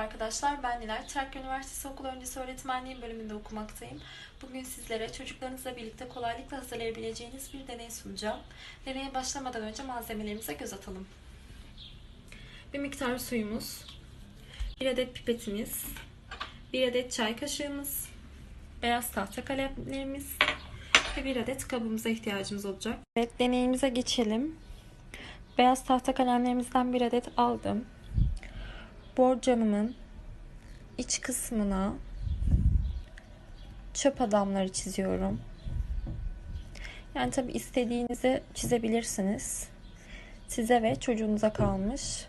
arkadaşlar, ben Nilay. Trakya Üniversitesi Okul Öncesi Öğretmenliği bölümünde okumaktayım. Bugün sizlere çocuklarınızla birlikte kolaylıkla hazırlayabileceğiniz bir deney sunacağım. Deneye başlamadan önce malzemelerimize göz atalım. Bir miktar suyumuz, bir adet pipetimiz, bir adet çay kaşığımız, beyaz tahta kalemlerimiz ve bir adet kabımıza ihtiyacımız olacak. Evet, deneyimize geçelim. Beyaz tahta kalemlerimizden bir adet aldım borcamımın iç kısmına çöp adamları çiziyorum. Yani tabi istediğinizi çizebilirsiniz. Size ve çocuğunuza kalmış.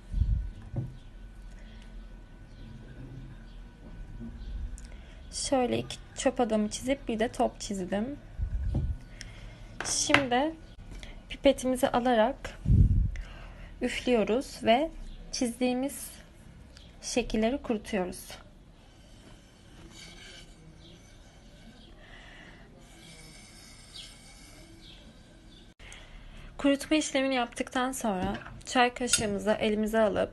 Şöyle iki çöp adamı çizip bir de top çizdim. Şimdi pipetimizi alarak üflüyoruz ve çizdiğimiz şekilleri kurutuyoruz. Kurutma işlemini yaptıktan sonra çay kaşığımızı elimize alıp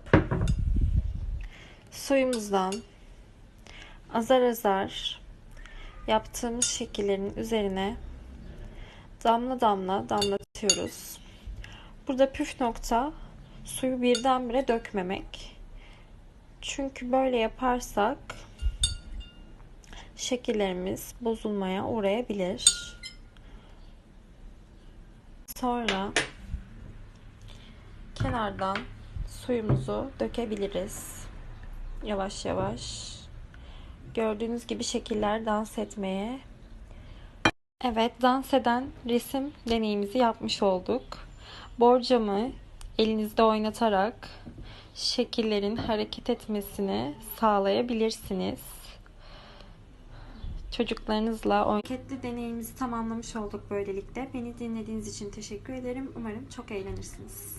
suyumuzdan azar azar yaptığımız şekillerin üzerine damla damla damlatıyoruz. Burada püf nokta suyu birdenbire dökmemek. Çünkü böyle yaparsak şekillerimiz bozulmaya uğrayabilir. Sonra kenardan suyumuzu dökebiliriz. Yavaş yavaş. Gördüğünüz gibi şekiller dans etmeye. Evet, dans eden resim deneyimizi yapmış olduk. Borcamı elinizde oynatarak şekillerin hareket etmesini sağlayabilirsiniz. Çocuklarınızla hareketli deneyimizi tamamlamış olduk böylelikle. Beni dinlediğiniz için teşekkür ederim. Umarım çok eğlenirsiniz.